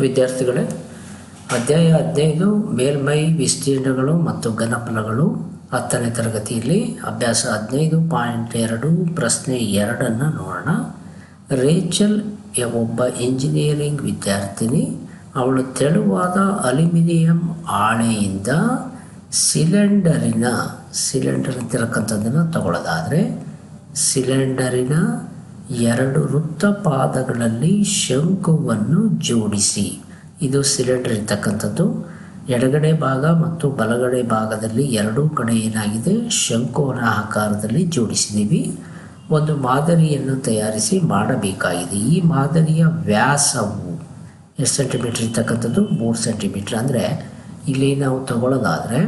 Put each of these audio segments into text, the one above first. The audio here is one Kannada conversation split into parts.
ವಿದ್ಯಾರ್ಥಿಗಳೇ, ಅಧ್ಯಾಯ ಹದಿನೈದು, ಮೇಲ್ಮೈ ವಿಸ್ತೀರ್ಣಗಳು ಮತ್ತು ಘನಫಲಗಳು. ಹತ್ತನೇ ತರಗತಿಯಲ್ಲಿ ಅಭ್ಯಾಸ ಹದಿನೈದು ಪಾಯಿಂಟ್ ಎರಡು, ಪ್ರಶ್ನೆ ಎರಡನ್ನು ನೋಡೋಣ. ರೇಚಲ್ ಒಬ್ಬ ಇಂಜಿನಿಯರಿಂಗ್ ವಿದ್ಯಾರ್ಥಿನಿ. ಅವಳು ತೆಳುವಾದ ಅಲ್ಯೂಮಿನಿಯಂ ಹಾಳೆಯಿಂದ ಸಿಲಿಂಡರಿನ, ಸಿಲಿಂಡರ್ ಅಂತಿರಕ್ಕಂಥದ್ದನ್ನು ತಗೊಳ್ಳೋದಾದರೆ, ಸಿಲಿಂಡರಿನ ಎರಡು ವೃತ್ತಪಾದಗಳಲ್ಲಿ ಶಂಕುವನ್ನು ಜೋಡಿಸಿ. ಇದು ಸಿಲಿಂಡರ್ ಇರ್ತಕ್ಕಂಥದ್ದು. ಎಡಗಡೆ ಭಾಗ ಮತ್ತು ಬಲಗಡೆ ಭಾಗದಲ್ಲಿ ಎರಡೂ ಕಡೆ ಏನಾಗಿದೆ ಶಂಕುವನ ಆಕಾರದಲ್ಲಿ ಜೋಡಿಸಿದ್ದೀವಿ. ಒಂದು ಮಾದರಿಯನ್ನು ತಯಾರಿಸಿ ಮಾಡಬೇಕಾಗಿದೆ. ಈ ಮಾದರಿಯ ವ್ಯಾಸವು ಎಷ್ಟು ಸೆಂಟಿಮೀಟ್ರ್ ಇರ್ತಕ್ಕಂಥದ್ದು? ಮೂರು ಸೆಂಟಿಮೀಟ್ರ್. ಅಂದರೆ ಇಲ್ಲಿ ನಾವು ತಗೊಳ್ಳೋದಾದರೆ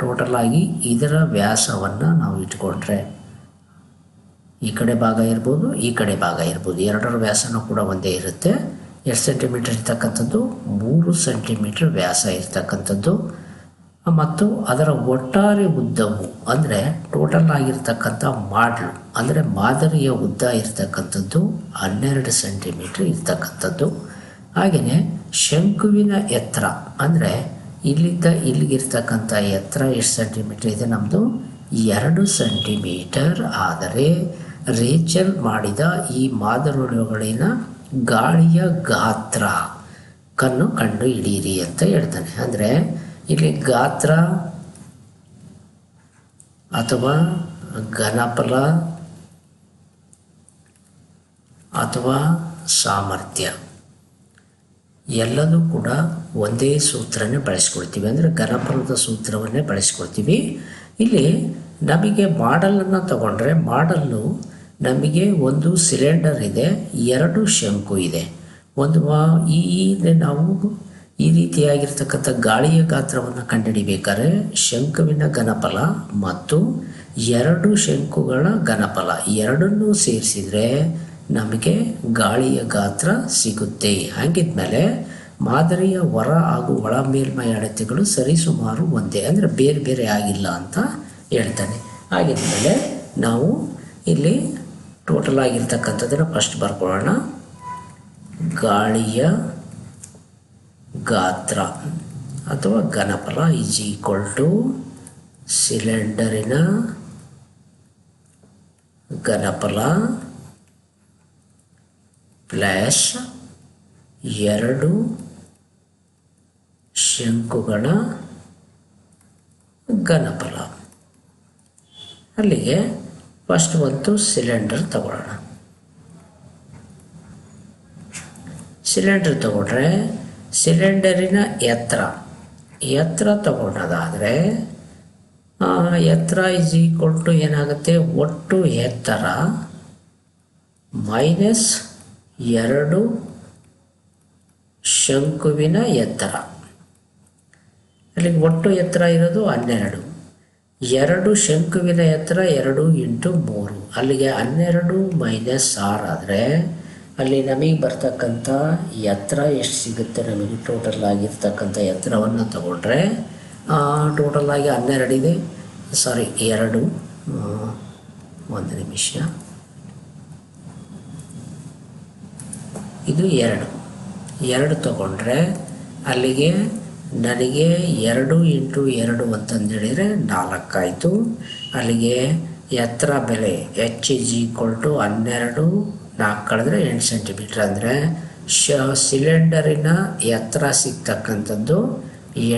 ಟೋಟಲ್ ಆಗಿ ಇದರ ವ್ಯಾಸವನ್ನು ನಾವು ಇಟ್ಕೊಂಡ್ರೆ ಈ ಕಡೆ ಭಾಗ ಇರ್ಬೋದು, ಈ ಕಡೆ ಭಾಗ ಇರ್ಬೋದು. ಎರಡರ ವ್ಯಾಸನೂ ಕೂಡ ಒಂದೇ ಇರುತ್ತೆ. ಎರಡು ಸೆಂಟಿಮೀಟರ್ ಇರ್ತಕ್ಕಂಥದ್ದು, ಮೂರು ಸೆಂಟಿಮೀಟರ್ ವ್ಯಾಸ ಇರ್ತಕ್ಕಂಥದ್ದು. ಮತ್ತು ಅದರ ಒಟ್ಟಾರೆ ಉದ್ದವು ಅಂದರೆ ಟೋಟಲ್ ಆಗಿರ್ತಕ್ಕಂಥ ಮಾಡ್ಲು ಅಂದರೆ ಮಾದರಿಯ ಉದ್ದ ಇರ್ತಕ್ಕಂಥದ್ದು ಹನ್ನೆರಡು ಸೆಂಟಿಮೀಟ್ರ್ ಇರ್ತಕ್ಕಂಥದ್ದು. ಹಾಗೆಯೇ ಶಂಕುವಿನ ಎತ್ತರ ಅಂದರೆ ಇಲ್ಲಿಂದ ಇಲ್ಲಿಗಿರ್ತಕ್ಕಂಥ ಎತ್ತರ ಎಷ್ಟು ಸೆಂಟಿಮೀಟ್ರ್ ಇದೆ ನಮ್ಮದು ಎರಡು ಸೆಂಟಿಮೀಟರ್ ಆದರೆ ರೇಚಲ್ ಮಾಡಿದ ಈ ಮಾದರಿಗಳಿನ ಗಾಳಿಯ ಗಾತ್ರ ಕನ್ನು ಕಂಡು ಹಿಡಿಯಿರಿ ಅಂತ ಹೇಳ್ತಾನೆ. ಅಂದರೆ ಇಲ್ಲಿ ಗಾತ್ರ ಅಥವಾ ಘನಫಲ ಅಥವಾ ಸಾಮರ್ಥ್ಯ ಎಲ್ಲದೂ ಕೂಡ ಒಂದೇ ಸೂತ್ರನೇ ಬಳಸ್ಕೊಳ್ತೀವಿ. ಅಂದರೆ ಘನಫಲದ ಸೂತ್ರವನ್ನೇ ಬಳಸ್ಕೊಳ್ತೀವಿ. ಇಲ್ಲಿ ನಮಗೆ ಮಾಡಲನ್ನು ತಗೊಂಡ್ರೆ ಮಾಡಲ್ಲು ನಮಗೆ ಒಂದು ಸಿಲಿಂಡರ್ ಇದೆ, ಎರಡು ಶಂಕು ಇದೆ. ಒಂದು ಈ- ನಾವು ಈ ರೀತಿಯಾಗಿರ್ತಕ್ಕಂಥ ಗಾಳಿಯ ಗಾತ್ರವನ್ನು ಕಂಡುಹಿಡಿಬೇಕಾದ್ರೆ ಶಂಕುವಿನ ಘನಫಲ ಮತ್ತು ಎರಡು ಶಂಕುಗಳ ಘನಫಲ. ಎರಡನ್ನೂ ಸೇರಿಸಿದರೆ ನಮಗೆ ಗಾಳಿಯ ಗಾತ್ರ ಸಿಗುತ್ತೆ. ಹಾಗಿದ್ಮೇಲೆ ಮಾದರಿಯ ಹೊರ ಹಾಗೂ ಒಳ ಮೇಲ್ಮೈ ಅಳತೆಗಳು ಸರಿಸುಮಾರು ಒಂದೇ, ಅಂದರೆ ಬೇರೆ ಬೇರೆ ಆಗಿಲ್ಲ ಅಂತ ಹೇಳ್ತಾನೆ. ಹಾಗಿದ್ಮೇಲೆ ನಾವು ಇಲ್ಲಿ ಟೋಟಲ್ ಆಗಿರ್ತಕ್ಕಂಥದ್ದನ್ನು ಫಸ್ಟ್ ಬರ್ಕೊಳ್ಳೋಣ. ಗಾಳಿಯ ಗಾತ್ರ ಅಥವಾ ಘನಫಲ ಈಸ್ ಈಕ್ವಲ್ ಟು ಸಿಲಿಂಡರಿನ ಘನಫಲ ಪ್ಲಸ್ ಎರಡು ಶಂಕುಗಳ ಘನಫಲ. ಅಲ್ಲಿಗೆ ಫಸ್ಟ್ ಒಂದು ಸಿಲಿಂಡರ್ ತಗೊಳ್ಳೋಣ. ಸಿಲಿಂಡರ್ ತಗೊಂಡ್ರೆ ಸಿಲಿಂಡರಿನ ಎತ್ತರ ಎತ್ತರ ತಗೊಂಡೋದಾದರೆ ಎತ್ತರ ಇಸ್ ಈಕ್ವಲ್ ಟು ಏನಾಗುತ್ತೆ? ಒಟ್ಟು ಎತ್ತರ ಮೈನಸ್ ಎರಡು ಶಂಕುವಿನ ಎತ್ತರ. ಅಲ್ಲಿಗೆ ಒಟ್ಟು ಎತ್ತರ ಇರೋದು ಹನ್ನೆರಡು. ಎರಡು ಶಂಕುವಿನ ಎತ್ತರ ಎರಡು ಇಂಟು ಮೂರು. ಅಲ್ಲಿಗೆ ಹನ್ನೆರಡು ಮೈನಸ್ ಆರು ಆದರೆ ಅಲ್ಲಿ ನಮಗೆ ಬರ್ತಕ್ಕಂಥ ಎತ್ತರ ಎಷ್ಟು ಸಿಗುತ್ತೆ? ನಮಗೆ ಟೋಟಲ್ ಆಗಿರ್ತಕ್ಕಂಥ ಎತ್ತರವನ್ನು ತಗೊಂಡ್ರೆ ಟೋಟಲ್ ಆಗಿ ಹನ್ನೆರಡು ಇದೆ. ಸಾರಿ ಎರಡು ಒಂದು ನಿಮಿಷ. ಇದು ಎರಡು. ಎರಡು ತಗೊಂಡ್ರೆ ಅಲ್ಲಿಗೆ ನನಗೆ ಎರಡು ಇಂಟು ಎರಡು ಅಂತಂದೇಳಿದರೆ ನಾಲ್ಕಾಯಿತು. ಅಲ್ಲಿಗೆ ಎತ್ತರ ಬೆಲೆ ಎಚ್ ಇಸ್ ಈಕ್ವಲ್ ಟು ಹನ್ನೆರಡು. ನಾಲ್ಕು ಕಳೆದ್ರೆ ಎಂಟು ಸೆಂಟಿಮೀಟ್ರ್ ಅಂದರೆ ಶ ಸಿಲಿಂಡರಿನ ಎತ್ತರ ಸಿಗ್ತಕ್ಕಂಥದ್ದು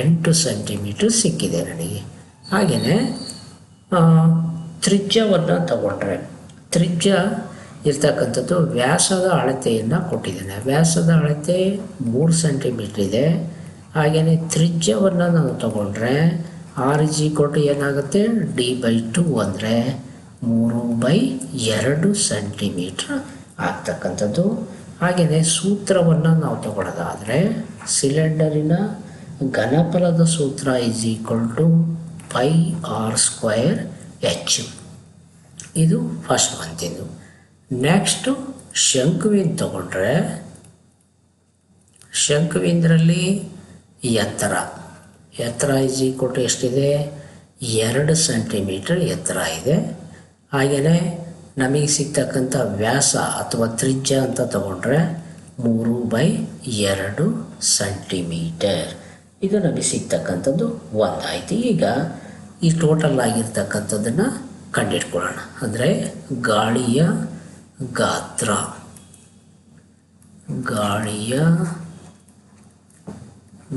ಎಂಟು ಸೆಂಟಿಮೀಟ್ರ್ ಸಿಕ್ಕಿದೆ ನನಗೆ. ಹಾಗೆಯೇ ತ್ರಿಜ್ಯವನ್ನು ತಗೊಂಡ್ರೆ, ತ್ರಿಜ್ಯ ಇರ್ತಕ್ಕಂಥದ್ದು ವ್ಯಾಸದ ಅಳತೆಯನ್ನು ಕೊಟ್ಟಿದ್ದೇನೆ. ವ್ಯಾಸದ ಅಳತೆ ಮೂರು ಸೆಂಟಿಮೀಟ್ರ್ ಇದೆ. ಹಾಗೆಯೇ ತ್ರಿಜ್ಯವನ್ನು ನಾವು ತಗೊಂಡ್ರೆ ಆರ್ ಜಿ ಕೊಟ್ಟು ಏನಾಗುತ್ತೆ? ಡಿ ಬೈ ಟು ಅಂದರೆ ಮೂರು ಬೈ ಎರಡು ಸೆಂಟಿಮೀಟ್ರ್ ಆಗ್ತಕ್ಕಂಥದ್ದು. ಹಾಗೆಯೇ ಸೂತ್ರವನ್ನು ನಾವು ತಗೊಳ್ಳೋದಾದರೆ ಸಿಲಿಂಡರಿನ ಘನಫಲದ ಸೂತ್ರ is equal to pi r square h ಇದು ಫಸ್ಟ್ ಬಂತಿದ್ದು ನೆಕ್ಸ್ಟು ಶಂಕುವಿನ ತಗೊಂಡ್ರೆ, ಶಂಕುವಿಂದ್ರಲ್ಲಿ ಎತ್ತರ. ಎತ್ತರ ಇಜಿ ಕೊಟ್ಟು ಎಷ್ಟಿದೆ? ಎರಡು ಸೆಂಟಿಮೀಟರ್ ಎತ್ತರ ಇದೆ. ಹಾಗೆಯೇ ನಮಗೆ ಸಿಗ್ತಕ್ಕಂಥ ವ್ಯಾಸ ಅಥವಾ ತ್ರಿಜ್ಯ ಅಂತ ತಗೊಂಡ್ರೆ ಮೂರು ಬೈ ಎರಡು ಸೆಂಟಿಮೀಟರ್ ಇದು ನಮಗೆ ಸಿಗ್ತಕ್ಕಂಥದ್ದು ಒಂದಾಯಿತು ಈಗ ಈ ಟೋಟಲ್ ಆಗಿರ್ತಕ್ಕಂಥದ್ದನ್ನು ಕಂಡಿಟ್ಕೊಳ್ಳೋಣ. ಅಂದರೆ ಗಾಳಿಯ ಗಾತ್ರ. ಗಾಳಿಯ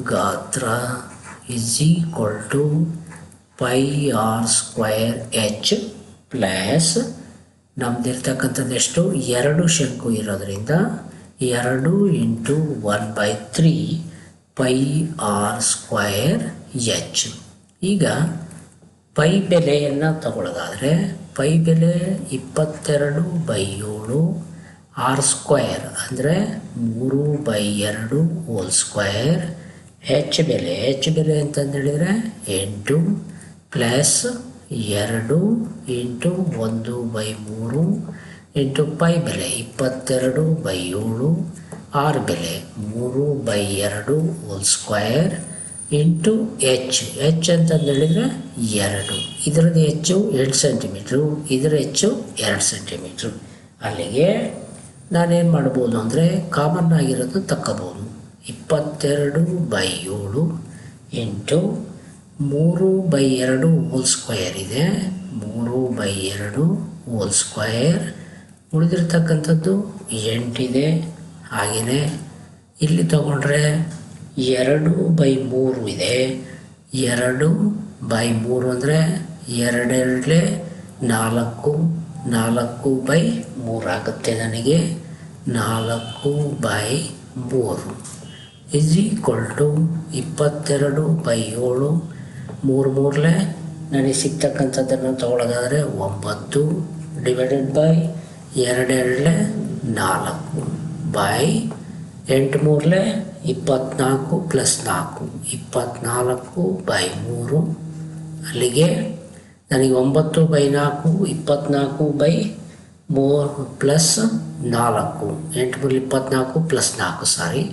ಗಾತ್ರ is equal to pi r square h plus ನಮ್ದಿರ್ತಕ್ಕಂಥದ್ದು ಎಷ್ಟು? ಎರಡು ಶಂಕು ಇರೋದರಿಂದ ಎರಡು into one by three pi r square h. ಈಗ ಪೈ ಬೆಲೆಯನ್ನು ತಗೊಳ್ಳೋದಾದರೆ ಪೈ ಬೆಲೆ ಇಪ್ಪತ್ತೆರಡು ಬೈ ಏಳು ಆರ್ ಸ್ಕ್ವೈರ್ ಅಂದರೆ ಮೂರು ಬೈ ಎರಡು ಹೋಲ್ ಸ್ಕ್ವಯರ್ ಹೆಚ್ ಬೆಲೆ ಹೆಚ್ ಬೆಲೆ ಅಂತಂದು ಹೇಳಿದರೆ ಎಂಟು ಪ್ಲಸ್ ಎರಡು ಇಂಟು ಒಂದು ಬೈ ಮೂರು ಇಂಟು ಪೈ ಬೆಲೆ ಇಪ್ಪತ್ತೆರಡು ಬೈ ಏಳು, ಆರು ಬೆಲೆ ಮೂರು ಬೈ ಎರಡು whole square into h h ಅಂತಂದು ಹೇಳಿದರೆ ಎರಡು. ಇದರದ್ದು ಹೆಚ್ಚು ಎಂಟು ಸೆಂಟಿಮೀಟ್ರು ಇದರ ಹೆಚ್ಚು ಎರಡು ಸೆಂಟಿಮೀಟ್ರು ಅಲ್ಲಿಗೆ ನಾನೇನು ಮಾಡ್ಬೋದು ಅಂದರೆ ಕಾಮನ್ ಆಗಿರೋದು ತಕ್ಕೋಬೋದು. ಇಪ್ಪತ್ತೆರಡು ಬೈ ಏಳು ಎಂಟು ಮೂರು ಬೈ ಎರಡು ಹೋಲ್ ಸ್ಕ್ವಯರ್ ಇದೆ. ಮೂರು ಬೈ ಎರಡು ಹೋಲ್ ಸ್ಕ್ವಯರ್ ಉಳಿದಿರ್ತಕ್ಕಂಥದ್ದು ಎಂಟಿದೆ ಹಾಗೆಯೇ ಇಲ್ಲಿ ತಗೊಂಡ್ರೆ ಎರಡು ಬೈ ಮೂರು ಇದೆ. ಎರಡು ಬೈ ಮೂರು ಅಂದರೆ ಎರಡೆರಡಲೆ ನಾಲ್ಕು ನಾಲ್ಕು ಬೈ ಮೂರಾಗುತ್ತೆ ನನಗೆ. ನಾಲ್ಕು ಬೈ ಮೂರು. ಇಸ್ ಈಕ್ವಲ್ ಟು ಇಪ್ಪತ್ತೆರಡು ಬೈ ಏಳು. ಮೂರು ಮೂರಲೆ ನನಗೆ ಸಿಗ್ತಕ್ಕಂಥದ್ದನ್ನು ತಗೊಳ್ಳೋದಾದರೆ ಒಂಬತ್ತು ಡಿವೈಡೆಡ್ ಬೈ ಎರಡೆರಡಲೆ ನಾಲ್ಕು ಬೈ ಎಂಟು ಮೂರಲೆ ಇಪ್ಪತ್ನಾಲ್ಕು ಪ್ಲಸ್ ನಾಲ್ಕು. ಇಪ್ಪತ್ನಾಲ್ಕು ಬೈ ಮೂರು. ಅಲ್ಲಿಗೆ ನನಗೆ ಒಂಬತ್ತು ಬೈ ನಾಲ್ಕು, ಇಪ್ಪತ್ನಾಲ್ಕು ಬೈ ಮೂರು ಪ್ಲಸ್ ನಾಲ್ಕು. ಎಂಟು ಮೂರು ಇಪ್ಪತ್ನಾಲ್ಕು ಪ್ಲಸ್ ನಾಲ್ಕು ಸಾರಿ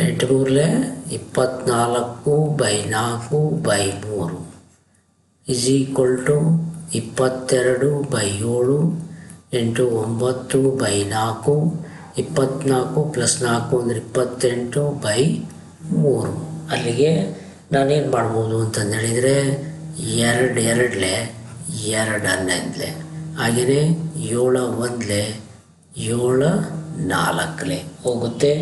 ಎಂಟು ಮೂರಲೆ ಇಪ್ಪತ್ನಾಲ್ಕು ಬೈ ನಾಲ್ಕು ಬೈ ಮೂರು. ಇಸ್ ಈಕ್ವಲ್ ಟು ಇಪ್ಪತ್ತೆರಡು ಬೈ ಏಳು ಎಂಟು ಒಂಬತ್ತು ಬೈ ನಾಲ್ಕು. ಇಪ್ಪತ್ನಾಲ್ಕು ಪ್ಲಸ್ ನಾಲ್ಕು ಅಂದರೆ ಇಪ್ಪತ್ತೆಂಟು ಬೈ ಮೂರು. ಅಲ್ಲಿಗೆ ನಾನೇನು ಮಾಡ್ಬೋದು ಅಂತಂದು ಹೇಳಿದರೆ ಎರಡು ಎರಡಲೆ, ಎರಡು ಹನ್ನೊಂದಲೆ. ಹಾಗೆಯೇ ಏಳು ಒಂದಲೆ, ಏಳು ನಾಲ್ಕಲೆ. ಹೋಗುತ್ತೆ.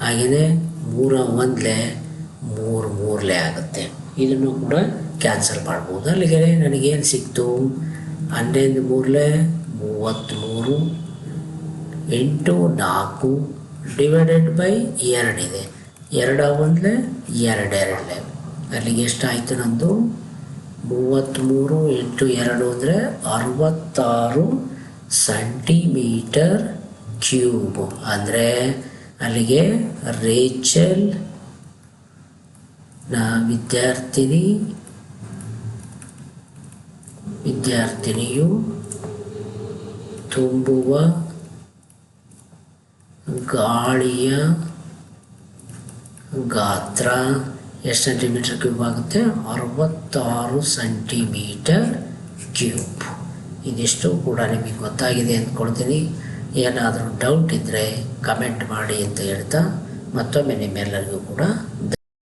ಹಾಗೆಯೇ ಮೂರ ಒಂದ್ಲೆ, ಮೂರು ಮೂರಲೆ ಆಗುತ್ತೆ. ಇದನ್ನು ಕೂಡ ಕ್ಯಾನ್ಸಲ್ ಮಾಡ್ಬೋದು. ಅಲ್ಲಿಗೆ ನನಗೇನು ಸಿಕ್ತು? ಹನ್ನೊಂದು ಮೂರಲೆ, ಮೂವತ್ತ್ಮೂರು, ಎಂಟು ನಾಲ್ಕು ಡಿವೈಡೆಡ್ ಬೈ ಎರಡಿದೆ ಎರಡ ಒಂದಲೆ, ಎರಡೆರಡಲೆ. ಅಲ್ಲಿಗೆ ಎಷ್ಟಾಯಿತು ನಂದು? ಮೂವತ್ತ್ಮೂರು ಎಂಟು ಎರಡು ಅಂದರೆ ಅರವತ್ತಾರು ಸೆಂಟಿಮೀಟರ್ ಕ್ಯೂಬ್. ಅಂದರೆ ಅಲ್ಲಿಗೆ ರೇಚಲ್, ನ ವಿದ್ಯಾರ್ಥಿನಿ, ವಿದ್ಯಾರ್ಥಿನಿಯು ತುಂಬುವ ಗಾಳಿಯ ಗಾತ್ರ ಎಷ್ಟು ಸೆಂಟಿಮೀಟರ್ ಕ್ಯೂಬ್ ಆಗುತ್ತೆ? ಅರವತ್ತಾರು ಸೆಂಟಿಮೀಟರ್ ಕ್ಯೂಬ್ ಇದಿಷ್ಟು ಕೂಡ ನಿಮಗೆ ಗೊತ್ತಾಗಿದೆ ಅಂದ್ಕೊಳ್ತೀನಿ. ಏನಾದರೂ ಡೌಟ್ ಇದ್ದರೆ ಕಮೆಂಟ್ ಮಾಡಿ ಅಂತ ಹೇಳ್ತಾ ಮತ್ತೊಮ್ಮೆ ನಿಮ್ಮೆಲ್ಲರಿಗೂ ಕೂಡ